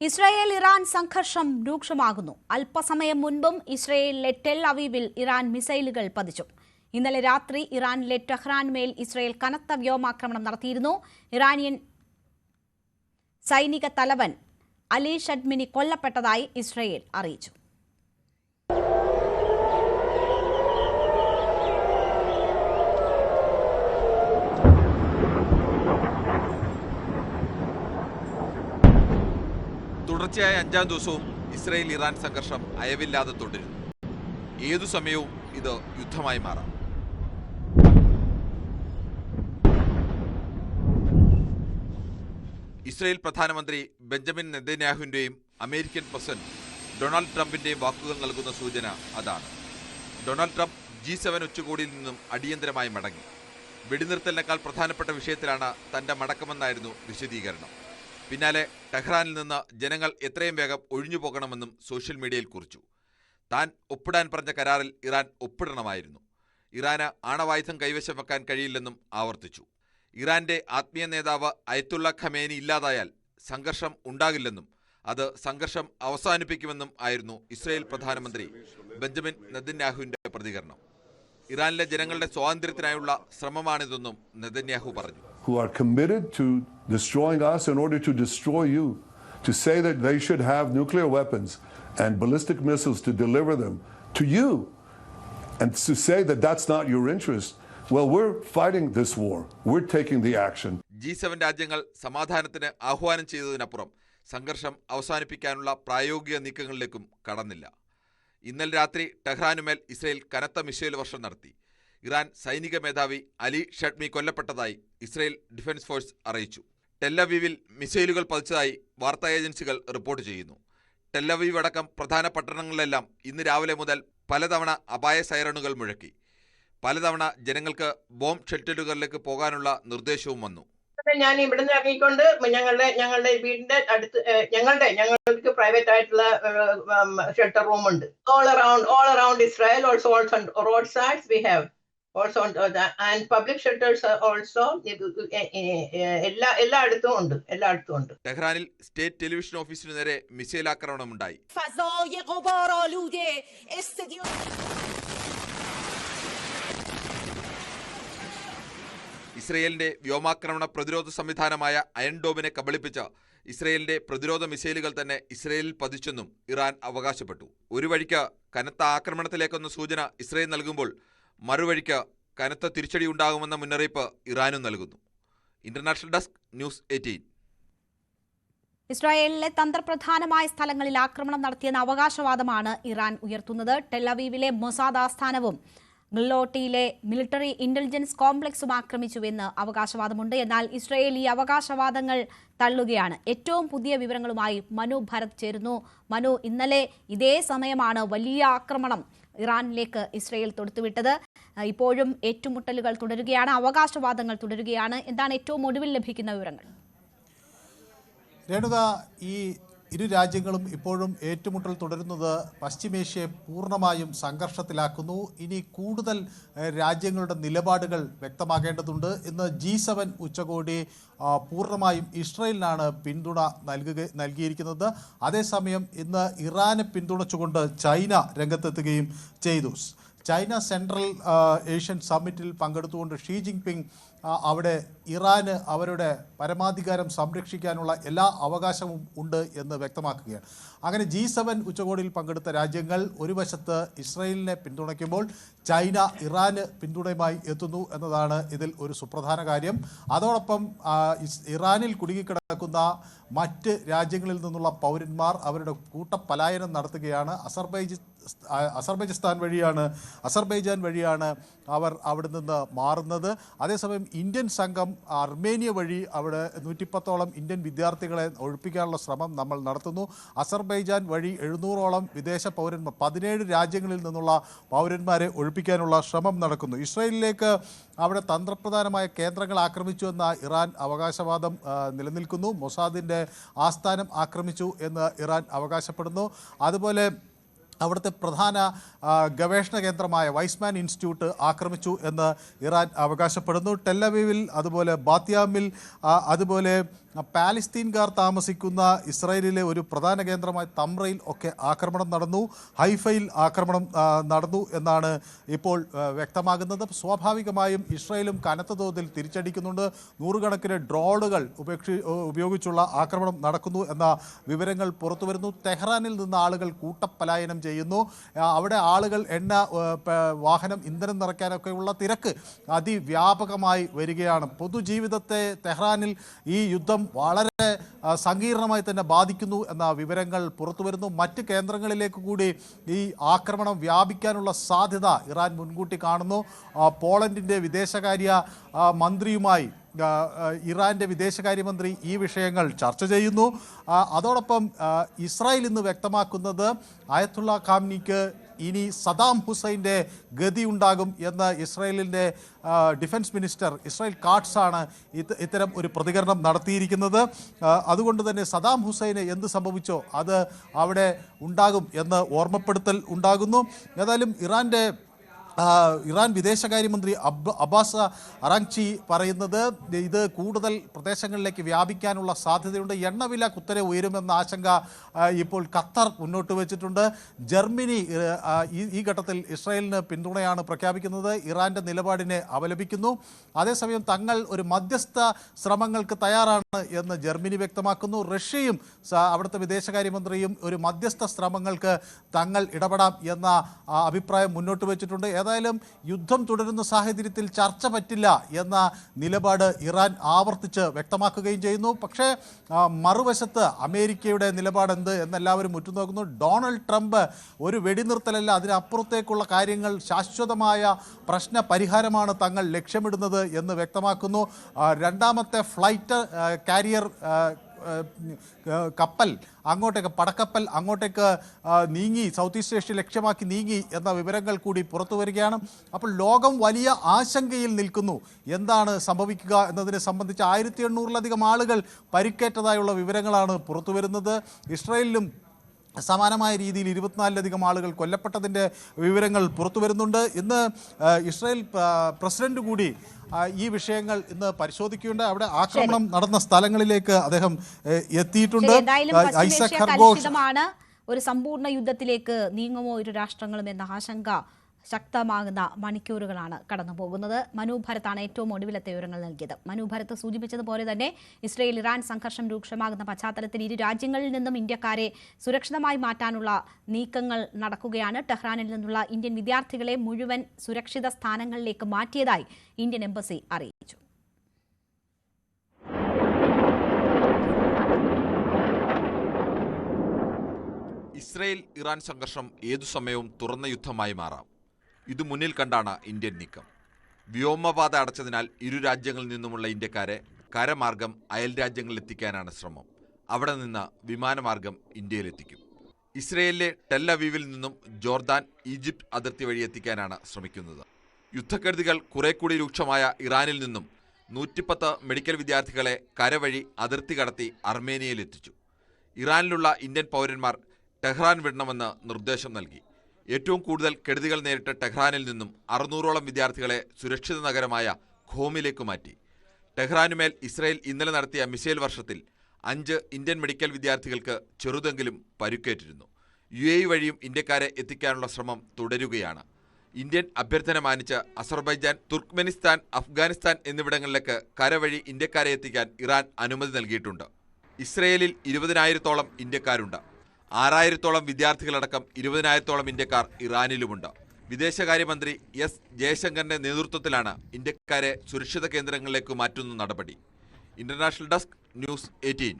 Israel Iran സംഘർഷം രൂക്ഷമാകുന്നു. അല്പസമയം മുൻപും ഇസ്രായേലിലെ ടെൽ അവീവിൽ ഇറാൻ മിസൈലുകൾ പതിച്ചു. ഇന്നലെ രാത്രി ഇറാനിലെ ടെഹ്റാൻ മേൽ ഇസ്രായേൽ കനത്ത വ്യോമാക്രമണം നടത്തിയിരുന്നു. ഇറാനിയൻ സൈനിക തലവൻ അലി ഷഡ്മിനി കൊല്ലപ്പെട്ടതായി ഇസ്രായേൽ അറിയിച്ചു. തുടർച്ചയായ അഞ്ചാം ദിവസവും ഇസ്രയേൽ ഇറാൻ സംഘർഷം അയവില്ലാതെ തുടരുന്നു. ഏതു സമയവും ഇത് യുദ്ധമായി മാറാം. ഇസ്രയേൽ പ്രധാനമന്ത്രി ബെഞ്ചമിൻ നെതന്യാഹുവിന്റെയും അമേരിക്കൻ പ്രസിഡന്റ് ഡൊണാൾഡ് ട്രംപിന്റെയും വാക്കുകൾ നൽകുന്ന സൂചന അതാണ്. ഡൊണാൾഡ് ട്രംപ് ജി സെവൻ ഉച്ചകോടിയിൽ നിന്നും അടിയന്തരമായി മടങ്ങി. വെടിനിർത്തലിനേക്കാൾ പ്രധാനപ്പെട്ട വിഷയത്തിലാണ് തന്റെ മടക്കമെന്നായിരുന്നു വിശദീകരണം. പിന്നാലെ ടെഹ്റാനിൽ നിന്ന് ജനങ്ങൾ എത്രയും വേഗം ഒഴിഞ്ഞു പോകണമെന്നും സോഷ്യൽ മീഡിയയിൽ കുറിച്ചു. താൻ ഒപ്പിടാൻ പറഞ്ഞ കരാറിൽ ഇറാൻ ഒപ്പിടണമായിരുന്നു. ഇറാന് ആണവായുധം കൈവശം വെക്കാൻ കഴിയില്ലെന്നും ആവർത്തിച്ചു. ഇറാന്റെ ആത്മീയ നേതാവ് അയത്തുള്ള ഖമേനി ഇല്ലാതായാൽ സംഘർഷം ഉണ്ടാകില്ലെന്നും അത് സംഘർഷം അവസാനിപ്പിക്കുമെന്നും ആയിരുന്നു ഇസ്രയേൽ പ്രധാനമന്ത്രി ബെഞ്ചമിൻ നെതന്യാഹുവിന്റെ പ്രതികരണം. ഇറാനിലെ ജനങ്ങളുടെ സ്വാതന്ത്ര്യത്തിനായുള്ള ശ്രമമാണിതെന്നും നെതന്യാഹു പറഞ്ഞു. Who are committed to destroying us in order to destroy you, to say that they should have nuclear weapons and ballistic missiles to deliver them to you, and to say that that's not your interest. Well, we're fighting this war. We're taking the action. G seven രാജ്യങ്ങൾ സമാധാനത്തിന് ആഹ്വാനം ചെയ്തതിനപ്പുറം സംഘർഷം അവസാനിപ്പിക്കാനുള്ള പ്രായോഗിക നീക്കങ്ങളിലേക്കും കടന്നില്ല ഇന്നലെ രാത്രി ടെഹ്റാനുമേൽ Israel കനത്ത missile വർഷം നടത്തി ഇറാൻ സൈനിക മേധാവി അലി ഷഡ്മി കൊല്ലപ്പെട്ടതായി ഇസ്രയേൽ ഡിഫൻസ് ഫോഴ്സ് അറിയിച്ചു. ടെല്ലവീവിൽ മിസൈലുകൾ പതിച്ചതായി വാർത്താ ഏജൻസികൾ റിപ്പോർട്ട് ചെയ്യുന്നു. ടെല്ലവീവ് അടക്കം പ്രധാന പട്ടണങ്ങളിലെല്ലാം ഇന്ന് രാവിലെ മുതൽ പലതവണ അപായ സൈറണുകൾ മുഴക്കി. പലതവണ ജനങ്ങൾക്ക് ബോംബ് ഷെൽട്ടറുകളിലേക്ക് പോകാനുള്ള നിർദ്ദേശവും വന്നു. ഞാൻ ഇവിടുന്ന് ഇറങ്ങിക്കൊണ്ട് ഞങ്ങളുടെ ഞങ്ങളുടെ വീടിന്റെ അടുത്ത് ഞങ്ങളുടെ ഞങ്ങൾക്ക് പ്രൈവറ്റ് ആയിട്ടുള്ള ഷെൽട്ടർ റൂം ഉണ്ട്. All around all around Israel also also road sides we have also and public shelters also എല്ലാ എല്ലായിടത്തും ഉണ്ട് എല്ലായിടത്തും ഉണ്ട്. ടെഹ്റാനിൽ സ്റ്റേറ്റ് ടെലിവിഷൻ ഓഫീസിനു നേരെ മിസൈൽ ആക്രമണം ഉണ്ടായി ഇസ്രയേലിന്റെ വ്യോമാക്രമണ പ്രതിരോധ സംവിധാനമായ അയൺഡോമിനെ കബളിപ്പിച്ച ഇസ്രയേലിന്റെ പ്രതിരോധ മിസൈലുകൾ തന്നെ ഇസ്രയേലിൽ പതിച്ചെന്നും ഇറാൻ അവകാശപ്പെട്ടു. ഒരു വഴിക്ക് കനത്ത ആക്രമണത്തിലേക്കെന്ന സൂചന ഇസ്രയേൽ നൽകുമ്പോൾ മറുവഴിക്ക് കനത്ത തിരിച്ചടി ഉണ്ടാകുമെന്ന മുന്നറിയിപ്പ് ഇറാനും നൽകുന്നു. International desk news eighteen. ഇസ്രായേലിലെ തന്ത്രപ്രധാനമായ സ്ഥലങ്ങളിൽ ആക്രമണം നടത്തിയെന്ന അവകാശവാദമാണ് ഇറാൻ ഉയർത്തുന്നത്. ടെലവീവിലെ മൊസാദ് ആസ്ഥാനവും ഗ്ലോട്ടിയിലെ മിലിറ്ററി ഇന്റലിജൻസ് കോംപ്ലക്സും ആക്രമിച്ചുവെന്ന് അവകാശവാദമുണ്ട്. എന്നാൽ ഇസ്രായേൽ ഈ അവകാശവാദങ്ങൾ തള്ളുകയാണ്. ഏറ്റവും പുതിയ വിവരങ്ങളുമായി മനു ഭരത് ചേരുന്നു. മനു ഇന്നലെ ഇതേ സമയമാണ് വലിയ ആക്രമണം ഇറാനിലേക്ക് ഇസ്രയേൽ തൊടുത്തുവിട്ടത്. ഇപ്പോഴും ഏറ്റുമുട്ടലുകൾ തുടരുകയാണ് അവകാശവാദങ്ങൾ തുടരുകയാണ്. എന്താണ് ഏറ്റവും ഒടുവിൽ ലഭിക്കുന്ന വിവരങ്ങൾ? രേണുക ഈ ഇരു രാജ്യങ്ങളും ഇപ്പോഴും ഏറ്റുമുട്ടൽ തുടരുന്നത് പശ്ചിമേഷ്യയെ പൂർണമായും സംഘർഷത്തിലാക്കുന്നു. ഇനി കൂടുതൽ രാജ്യങ്ങളുടെ നിലപാടുകൾ വ്യക്തമാകേണ്ടതുണ്ട്. ഇന്ന് ജി സെവൻ ഉച്ചകോടി പൂർണമായും ഇസ്രയേലിനാണ് പിന്തുണ നൽകുക നൽകിയിരിക്കുന്നത്. അതേസമയം ഇന്ന് ഇറാനെ പിന്തുണച്ചുകൊണ്ട് ചൈന രംഗത്തെത്തുകയും ചെയ്തു. ചൈന സെൻട്രൽ ഏഷ്യൻ സമ്മിറ്റിൽ പങ്കെടുത്തുകൊണ്ട് ഷീ ജിൻപിങ് അവിടെ ഇറാന് അവരുടെ പരമാധികാരം സംരക്ഷിക്കാനുള്ള എല്ലാ അവകാശവും ഉണ്ട് എന്ന് വ്യക്തമാക്കുകയാണ്. അങ്ങനെ ജി സെവൻ ഉച്ചകോടിയിൽ പങ്കെടുത്ത രാജ്യങ്ങൾ ഒരു വശത്ത് ഇസ്രയേലിനെ പിന്തുണയ്ക്കുമ്പോൾ ചൈന ഇറാന് പിന്തുണയുമായി എത്തുന്നു എന്നതാണ് ഇതിൽ ഒരു സുപ്രധാന കാര്യം. അതോടൊപ്പം ഇറാനിൽ കുടുങ്ങിക്കിടക്കുന്ന മറ്റ് രാജ്യങ്ങളിൽ നിന്നുള്ള പൗരന്മാർ അവരുടെ കൂട്ടപലായനം നടത്തുകയാണ്. അസർബൈജ് അസർബൈജസ്ഥാൻ വഴിയാണ് അസർബൈജാൻ വഴിയാണ് അവർ അവിടെ നിന്ന് മാറുന്നത്. അതേസമയം ഇന്ത്യൻ സംഘം അർമേനിയ വഴി അവിടെ നൂറ്റിപ്പത്തോളം ഇന്ത്യൻ വിദ്യാർത്ഥികളെ ഒഴിപ്പിക്കാനുള്ള ശ്രമം നമ്മൾ നടത്തുന്നു. അസർബൈജാൻ വഴി എഴുന്നൂറോളം വിദേശ പൗരന്മാർ പതിനേഴ് രാജ്യങ്ങളിൽ നിന്നുള്ള പൗരന്മാരെ ഒഴിപ്പിക്കാനുള്ള ശ്രമം നടക്കുന്നു. ഇസ്രയേലിലേക്ക് അവിടെ തന്ത്രപ്രധാനമായ കേന്ദ്രങ്ങൾ ആക്രമിച്ചു എന്ന ഇറാൻ അവകാശവാദം നിലനിൽക്കുന്നു. മൊസാദിന്റെ ആസ്ഥാനം ആക്രമിച്ചു എന്ന് ഇറാൻ അവകാശപ്പെടുന്നു. അതുപോലെ അവിടുത്തെ പ്രധാന ഗവേഷണ കേന്ദ്രമായ വൈസ്മാൻ ഇൻസ്റ്റിറ്റ്യൂട്ട് ആക്രമിച്ചു എന്ന് ഇറാൻ അവകാശപ്പെടുന്നു. ടെല്ലവീവിൽ അതുപോലെ ബാത്യാമിൽ അതുപോലെ പാലസ്തീൻകാർ താമസിക്കുന്ന ഇസ്രായേലിലെ ഒരു പ്രധാന കേന്ദ്രമായ തമ്രയിൽ ഒക്കെ ആക്രമണം നടന്നു. ഹൈഫയിൽ ആക്രമണം നടന്നു എന്നാണ് ഇപ്പോൾ വ്യക്തമാകുന്നത്. സ്വാഭാവികമായും ഇസ്രായേലും കനത്ത തോതിൽ തിരിച്ചടിക്കുന്നുണ്ട്. നൂറുകണക്കിന് ഡ്രോണുകൾ ഉപേക്ഷി ഉപയോഗിച്ചുള്ള ആക്രമണം നടക്കുന്നു എന്ന വിവരങ്ങൾ പുറത്തു വരുന്നു തെഹ്റാനിൽ നിന്ന് ആളുകൾ കൂട്ടപ്പലായനം ചെയ്യുന്നു. അവിടെ ആളുകൾ എണ്ണ വാഹനം ഇന്ധനം നിറയ്ക്കാനൊക്കെയുള്ള തിരക്ക് അതിവ്യാപകമായി വരികയാണ്. പൊതുജീവിതത്തെ തെഹ്റാനിൽ ഈ യുദ്ധം വളരെ സങ്കീർണമായി തന്നെ ബാധിക്കുന്നു എന്ന വിവരങ്ങൾ പുറത്തു വരുന്നു മറ്റ് കേന്ദ്രങ്ങളിലേക്ക് കൂടി ഈ ആക്രമണം വ്യാപിക്കാനുള്ള സാധ്യത ഇറാൻ മുൻകൂട്ടി കാണുന്നു. പോളണ്ടിന്റെ വിദേശകാര്യ മന്ത്രിയുമായി ഇറാന്റെ വിദേശകാര്യമന്ത്രി ഈ വിഷയങ്ങൾ ചർച്ച ചെയ്യുന്നു. അതോടൊപ്പം ഇസ്രായേൽ ഇന്ന് വ്യക്തമാക്കുന്നത് ആയത്തുള്ള ഖാംനിക്ക് ഇനി സദാം ഹുസൈന്റെ ഗതി ഉണ്ടാകും എന്ന് ഇസ്രായേലിന്റെ ഡിഫൻസ് മിനിസ്റ്റർ ഇസ്രായേൽ കാട്സാണ് ഇത് ഇത്തരം ഒരു പ്രതികരണം നടത്തിയിരിക്കുന്നത്. അതുകൊണ്ട് തന്നെ സദാം ഹുസൈന് എന്ത് സംഭവിച്ചോ അത് അവിടെ ഉണ്ടാകും എന്ന് ഓർമ്മപ്പെടുത്തൽ ഉണ്ടാകുന്നു. ഏതായാലും ഇറാന്റെ ഇറാൻ വിദേശകാര്യമന്ത്രി അബ് അബ്ബാസ് അറാങ്ചി പറയുന്നത് ഇത് കൂടുതൽ പ്രദേശങ്ങളിലേക്ക് വ്യാപിക്കാനുള്ള സാധ്യതയുണ്ട്. എണ്ണവില കുത്തനെ ഉയരുമെന്ന ആശങ്ക ഇപ്പോൾ ഖത്തർ മുന്നോട്ട് വെച്ചിട്ടുണ്ട്. ജർമ്മനി ഈ ഘട്ടത്തിൽ ഇസ്രായേലിന് പിന്തുണയാണ് പ്രഖ്യാപിക്കുന്നത്. ഇറാന്റെ നിലപാടിനെ അപലപിക്കുന്നു അതേസമയം തങ്ങൾ ഒരു മധ്യസ്ഥ ശ്രമങ്ങൾക്ക് തയ്യാറാണ് എന്ന് ജർമ്മനി വ്യക്തമാക്കുന്നു. റഷ്യയും അവിടുത്തെ വിദേശകാര്യമന്ത്രിയും ഒരു മധ്യസ്ഥ ശ്രമങ്ങൾക്ക് തങ്ങൾ ഇടപെടാം എന്ന അഭിപ്രായം മുന്നോട്ട് വെച്ചിട്ടുണ്ട്. ഏതായാലും യുദ്ധം തുടരുന്ന സാഹചര്യത്തിൽ ചർച്ച പറ്റില്ല എന്ന നിലപാട് ഇറാൻ ആവർത്തിച്ച് വ്യക്തമാക്കുകയും ചെയ്യുന്നു. പക്ഷേ മറുവശത്ത് അമേരിക്കയുടെ നിലപാട് എന്ത് എന്നെല്ലാവരും ഉറ്റുനോക്കുന്നു. ഡൊണാൾഡ് ട്രംപ് ഒരു വെടിനിർത്തലല്ല അതിനപ്പുറത്തേക്കുള്ള കാര്യങ്ങൾ ശാശ്വതമായ പ്രശ്ന പരിഹാരമാണ് തങ്ങൾ ലക്ഷ്യമിടുന്നത് എന്ന് വ്യക്തമാക്കുന്നു. രണ്ടാമത്തെ ഫ്ലൈറ്റ് കാരിയർ കപ്പൽ അങ്ങോട്ടേക്ക് പടക്കപ്പൽ അങ്ങോട്ടേക്ക് നീങ്ങി സൗത്ത് ഈസ്റ്റ് ഏഷ്യ ലക്ഷ്യമാക്കി നീങ്ങി എന്ന വിവരങ്ങൾ കൂടി പുറത്തു വരികയാണ്. അപ്പോൾ ലോകം വലിയ ആശങ്കയിൽ നിൽക്കുന്നു. എന്താണ് സംഭവിക്കുക എന്നതിനെ സംബന്ധിച്ച് ആയിരത്തി എണ്ണൂറിലധികം ആളുകൾ പരിക്കേറ്റതായുള്ള വിവരങ്ങളാണ് പുറത്തു വരുന്നത്. ഇസ്രയേലിലും സമാനമായ രീതിയിൽ ഇരുപത്തിനാലിലധികം ആളുകൾ കൊല്ലപ്പെട്ടതിന്റെ വിവരങ്ങൾ പുറത്തു വരുന്നുണ്ട്. ഇന്ന് ഇസ്രയേൽ പ്രസിഡന്റ് കൂടി ഈ വിഷയങ്ങൾ ഇന്ന് പരിശോധിക്കുകയുണ്ട്. അവിടെ ആക്രമണം നടന്ന സ്ഥലങ്ങളിലേക്ക് അദ്ദേഹം എത്തിയിട്ടുണ്ട്. ഐസക് ഹർഗോഷ് ഒരു സമ്പൂർണ യുദ്ധത്തിലേക്ക് നീങ്ങുമോ? ഇരു രാഷ്ട്രങ്ങളും എന്ന ആശങ്ക ശക്തമാകുന്ന മണിക്കൂറുകളാണ് കടന്നുപോകുന്നത്. പോകുന്നത് മനു ഏറ്റവും ഒടുവിലത്തെ വിവരങ്ങൾ നൽകിയത്. മനോഭരത്ത് സൂചിപ്പിച്ചതുപോലെ തന്നെ ഇസ്രയേൽ ഇറാൻ സംഘർഷം രൂക്ഷമാകുന്ന പശ്ചാത്തലത്തിൽ ഇരു രാജ്യങ്ങളിൽ നിന്നും ഇന്ത്യക്കാരെ സുരക്ഷിതമായി മാറ്റാനുള്ള നീക്കങ്ങൾ നടക്കുകയാണ്. ടെഹ്റാനിൽ നിന്നുള്ള ഇന്ത്യൻ വിദ്യാർത്ഥികളെ മുഴുവൻ സുരക്ഷിത സ്ഥാനങ്ങളിലേക്ക് മാറ്റിയതായി ഇന്ത്യൻ എംബസി അറിയിച്ചു. ഇസ്രയേൽ ഇറാൻ സംഘർഷം ഏതു സമയവും തുറന്ന യുദ്ധമായി മാറാം. ഇത് മുന്നിൽ കണ്ടാണ് ഇന്ത്യൻ നീക്കം. വ്യോമപാത അടച്ചതിനാൽ ഇരു രാജ്യങ്ങളിൽ നിന്നുമുള്ള ഇന്ത്യക്കാരെ കരമാർഗം അയൽ രാജ്യങ്ങളിൽ എത്തിക്കാനാണ് ശ്രമം. അവിടെ നിന്ന് വിമാനമാർഗം ഇന്ത്യയിലെത്തിക്കും. ഇസ്രയേലിലെ ടെല്ലവീവിൽ നിന്നും ജോർദാൻ ഈജിപ്ത് അതിർത്തി വഴി എത്തിക്കാനാണ് ശ്രമിക്കുന്നത്. യുദ്ധക്കെടുതികൾ കുറെ കൂടി രൂക്ഷമായ ഇറാനിൽ നിന്നും നൂറ്റിപ്പത്ത് മെഡിക്കൽ വിദ്യാർത്ഥികളെ കരവഴി അതിർത്തി കടത്തി അർമേനിയയിലെത്തിച്ചു. ഇറാനിലുള്ള ഇന്ത്യൻ പൗരന്മാർ ടെഹ്റാൻ വിടണമെന്ന് നിർദ്ദേശം നൽകി. ഏറ്റവും കൂടുതൽ കെടുതികൾ നേരിട്ട ടെഹ്റാനിൽ നിന്നും അറുന്നൂറോളം വിദ്യാർത്ഥികളെ സുരക്ഷിത നഗരമായ ഖോമിലേക്ക് മാറ്റി. ടെഹ്റാനുമേൽ ഇസ്രയേൽ ഇന്നലെ നടത്തിയ മിസൈൽ വർഷത്തിൽ അഞ്ച് ഇന്ത്യൻ മെഡിക്കൽ വിദ്യാർത്ഥികൾക്ക് ചെറുതെങ്കിലും പരുക്കേറ്റിരുന്നു. യു എ വഴിയും ഇന്ത്യക്കാരെ എത്തിക്കാനുള്ള ശ്രമം തുടരുകയാണ്. ഇന്ത്യൻ അഭ്യർത്ഥന മാനിച്ച് അസർബൈജാൻ തുർക്ക്മെനിസ്ഥാൻ അഫ്ഗാനിസ്ഥാൻ എന്നിവിടങ്ങളിലേക്ക് കരവഴി ഇന്ത്യക്കാരെ എത്തിക്കാൻ ഇറാൻ അനുമതി നൽകിയിട്ടുണ്ട്. ഇസ്രയേലിൽ ഇരുപതിനായിരത്തോളം ഇന്ത്യക്കാരുണ്ട്. ആറായിരത്തോളം വിദ്യാർത്ഥികളടക്കം ഇരുപതിനായിരത്തോളം ഇന്ത്യക്കാർ ഇറാനിലുമുണ്ട്. വിദേശകാര്യമന്ത്രി എസ് ജയശങ്കറിന്റെ നേതൃത്വത്തിലാണ് ഇന്ത്യക്കാരെ സുരക്ഷിത കേന്ദ്രങ്ങളിലേക്ക് മാറ്റുന്ന നടപടി. International desk news eighteen.